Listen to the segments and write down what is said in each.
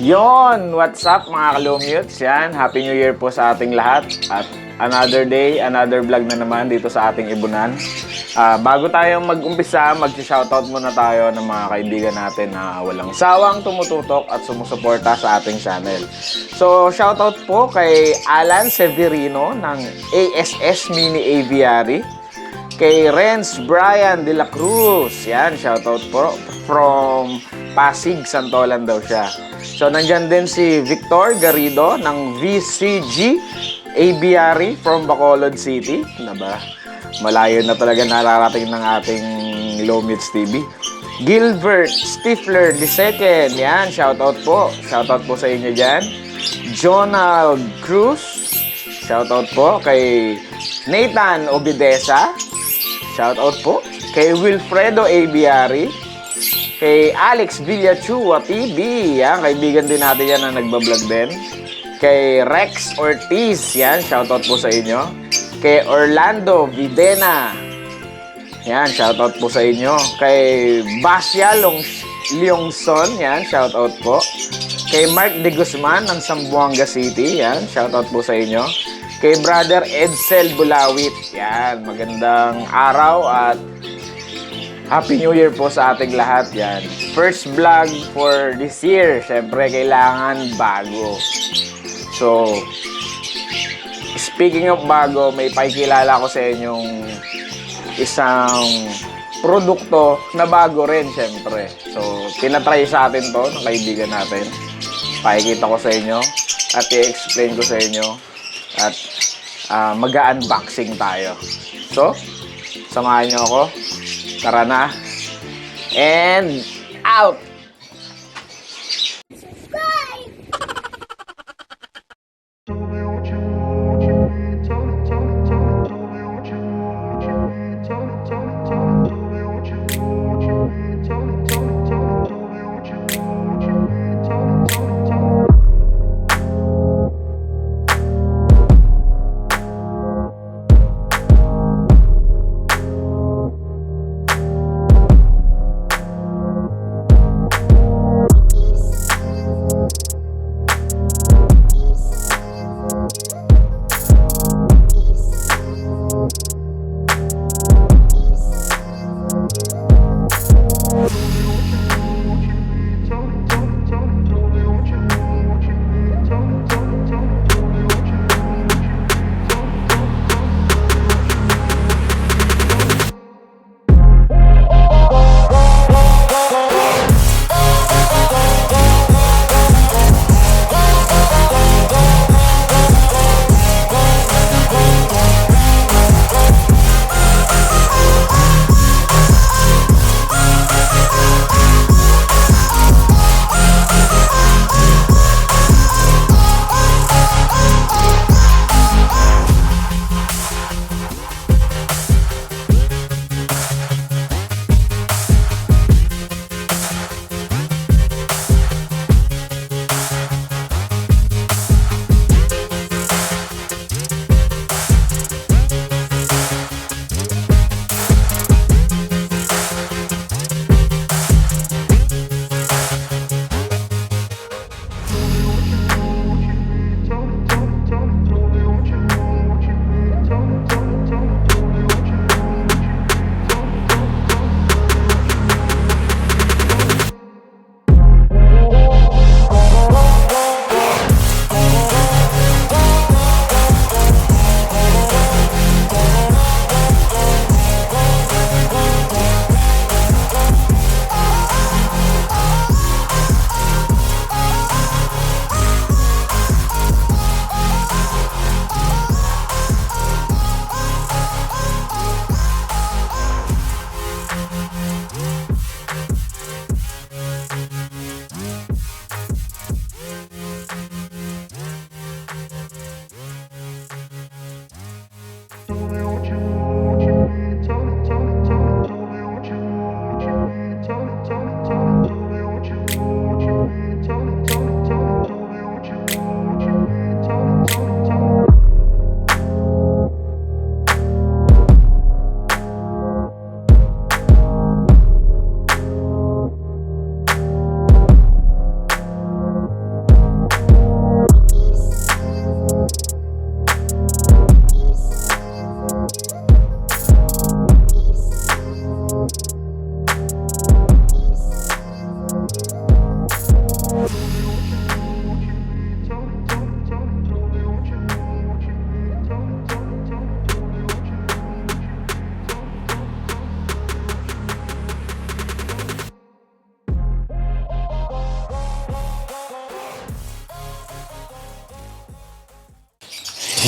Yon, what's up mga kalumutes? Yan, Happy New Year po sa ating lahat. At another day, another vlog na naman dito sa ating ibunan. Ah, bago tayo mag-umpisa, mag-shoutout muna tayo ng mga kaibigan natin na walang sawang tumututok at sumusuporta sa ating channel. So, shoutout po kay Alan Severino ng ASS Mini Aviary kay Renz Brian de la Cruz. Yan, shoutout po. From Pasig, Santolan daw siya. So, nandyan din si Victor Garrido ng VCG Aviary from Bacolod City. Na ba? Malayo na talaga nararating ng ating Lomits TV. Gilbert Stifler II. Yan, shoutout po. Shoutout po sa inyo dyan. Jonald Cruz. Shoutout po kay Nathan Obidesa. Shoutout po kay Wilfredo Aviary, kay Alex Villachua TV, yan, kaibigan din natin yan na nagbablog din. Kay Rex Ortiz, yan, shoutout po sa inyo. Kay Orlando Videna, yan, shoutout po sa inyo. Kay Basya Long Leongson, yan, shoutout po. Kay Mark De Guzman ng Zamboanga City, yan, shoutout po sa inyo. Kay Brother Edsel Bulawit, yan, magandang araw at Happy New Year po sa ating lahat, yan. First vlog for this year, syempre kailangan bago. So, speaking of bago, may pakikilala ko sa inyong isang produkto na bago rin, syempre. So, tinatry sa atin to ng kaibigan natin. Pakikita ko sa inyo at i-explain ko sa inyo at ah, mag-unboxing tayo. So, samahan niyo ako. Tara na. And out!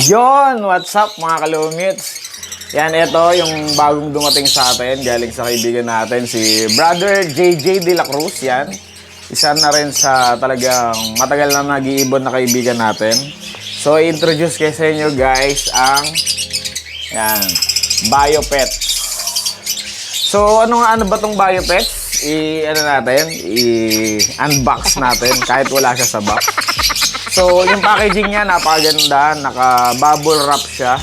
Yon! What's up mga kalumits? Yan, ito yung bagong dumating sa atin, galing sa kaibigan natin, si Brother JJ De La Cruz, yan. Isa na rin sa talagang matagal na nag-iibon na kaibigan natin. So, introduce kayo sa inyo guys ang yan, Biopet. So, ano nga ano ba tong Biopets? I ano natin, i-unbox natin kahit wala siya sa box. So, yung packaging niya napakaganda, naka-bubble wrap siya.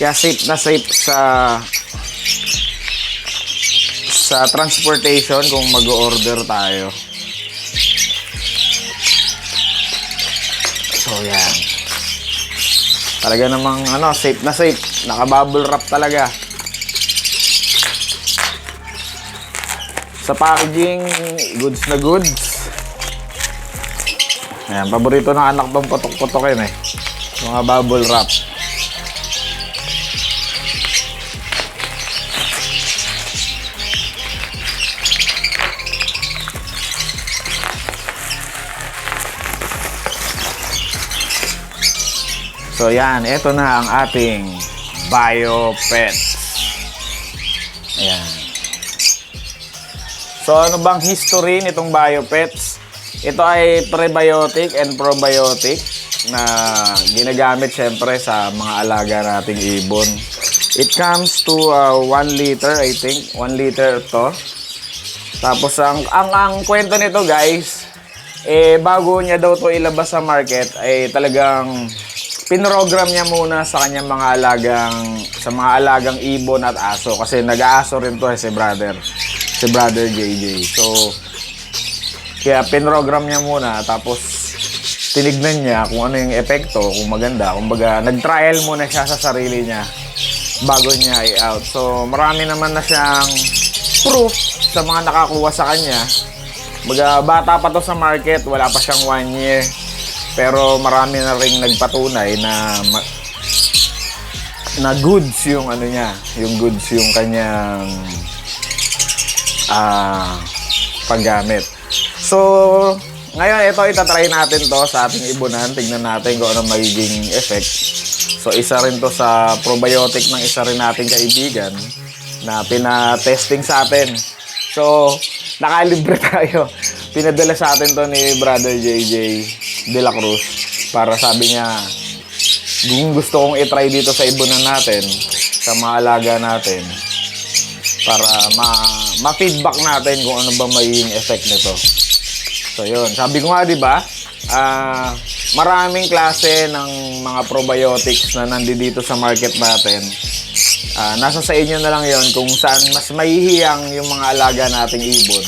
Kaya safe na safe sa sa transportation kung mag-order tayo. So, yan. Talaga namang ano, safe na safe. Naka-bubble wrap talaga. Sa packaging, goods na goods. Ayan, paborito ng anak tong putok-putokin eh. Mga bubble wrap. So yan, ito na ang ating BioPet. Ayan. So ano bang history nitong BioPets? Ito ay prebiotic and probiotic na ginagamit syempre sa mga alaga nating ibon. It comes to 1 liter, I think. 1 liter to. Tapos ang, ang, ang kwento nito guys, eh bago niya daw to ilabas sa market, ay talagang pinrogram niya muna sa kanyang mga alagang sa mga alagang ibon at aso kasi nag-aaso rin to eh, si brother si brother JJ so kaya pinrogram niya muna tapos tinignan niya kung ano yung epekto kung maganda kumbaga nag-trial muna siya sa sarili niya bago niya i-out so marami naman na siyang proof sa mga nakakuha sa kanya Baga, bata pa to sa market, wala pa siyang one year. Pero marami na ring nagpatunay na na goods yung ano niya, yung goods yung kanyang ah paggamit. So, ngayon ito itatry natin to sa ating ibunan. Tignan natin kung ano magiging effect. So, isa rin to sa probiotic ng isa rin nating kaibigan na pina-testing sa atin. So, nakalibre tayo. Pinadala sa atin to ni Brother JJ De La Cruz para sabi niya, kung gusto kong itry dito sa ibunan natin, sa mga alaga natin, para ma ma-feedback natin kung ano ba magiging effect nito. So yun, sabi ko nga 'di ba? Ah, maraming klase ng mga probiotics na nandito sa market natin. Ah, nasa sa inyo na lang 'yon kung saan mas mahihiyang yung mga alaga nating ibon.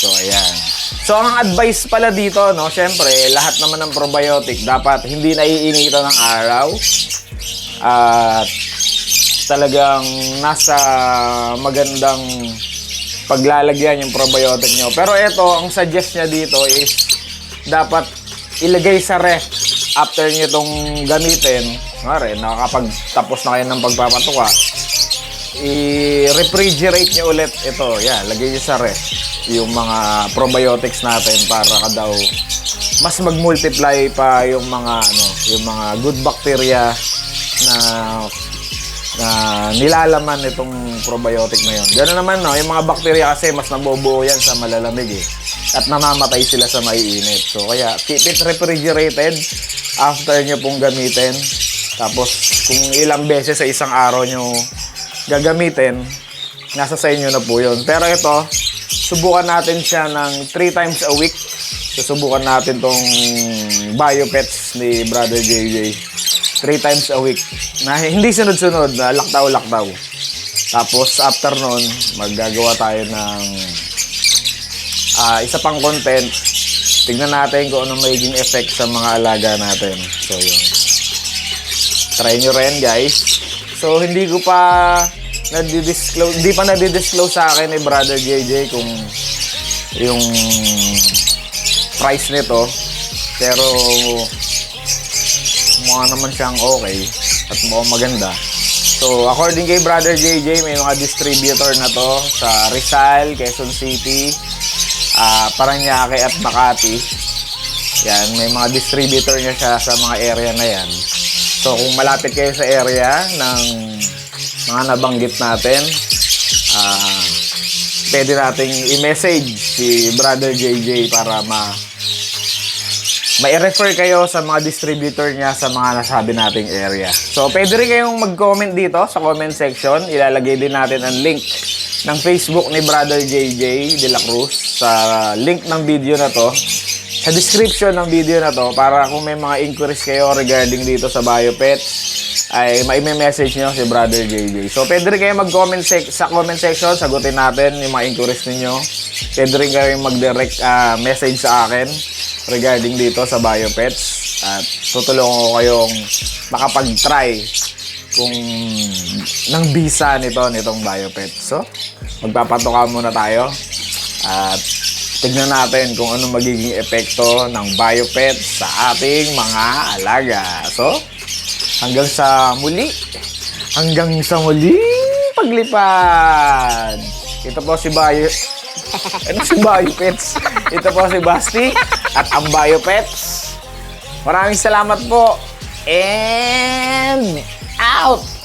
So ayan. So ang advice pala dito, no, syempre, lahat naman ng probiotic dapat hindi naiinitan ng araw. At talagang nasa magandang paglalagyan yung probiotic nyo. Pero ito, ang suggest niya dito is dapat ilagay sa ref after nyo itong gamitin. Nga nakakapagtapos na kayo ng pagpapatuka. I-refrigerate nyo ulit ito. Yan, lagay nyo sa ref yung mga probiotics natin para ka daw mas mag-multiply pa yung mga ano, yung mga good bacteria na na nilalaman itong probiotic na yun. Ganoon naman, no? Yung mga bacteria kasi mas nabubuo yan sa malalamig eh. At namamatay sila sa maiinit. So, kaya keep it refrigerated after nyo pong gamitin. Tapos, kung ilang beses sa isang araw nyo gagamitin, nasa sa inyo na po yun. Pero ito, subukan natin siya ng 3 times a week. Susubukan natin tong biopets ni Brother JJ. 3 times a week. Na hindi sunod-sunod, na laktaw-laktaw. Tapos after nun, maggagawa tayo ng ah, isa pang content. Tignan natin kung ano magiging effect sa mga alaga natin. So yun. Try nyo rin guys. So hindi ko pa nadi-disclose, hindi pa nadi-disclose sa akin ni Brother JJ kung yung price nito. Pero mukha naman siyang okay at mukhang maganda. So, according kay Brother JJ, may mga distributor na to sa Rizal, Quezon City, ah Paranaque at Makati. Yan, may mga distributor niya siya sa mga area na yan. So kung malapit kayo sa area ng mga nabanggit natin, ah pwede nating i-message si Brother JJ para ma mai-refer kayo sa mga distributor niya sa mga nasabi nating area. So, pwede rin kayong mag-comment dito sa comment section. Ilalagay din natin ang link ng Facebook ni Brother JJ De La Cruz sa link ng video na to. Sa description ng video na to para kung may mga inquiries kayo regarding dito sa BioPets ay mai-message nyo si Brother JJ. So, pwede rin kayo mag-comment sec- sa comment section. Sagutin natin yung mga inquiries ninyo. Pwede rin kayo mag-direct ah, message sa akin regarding dito sa BioPets. At tutulungan ko kayong makapag-try kung ng visa nito, nitong BioPets. So, magpapatuka muna tayo. At tignan natin kung ano magiging epekto ng BioPets sa ating mga alaga. So, hanggang sa muli. Hanggang sa muling paglipad. Ito po si Bio... Ano si BioPets? Ito po si Basti at ang BioPets. Maraming salamat po. And out!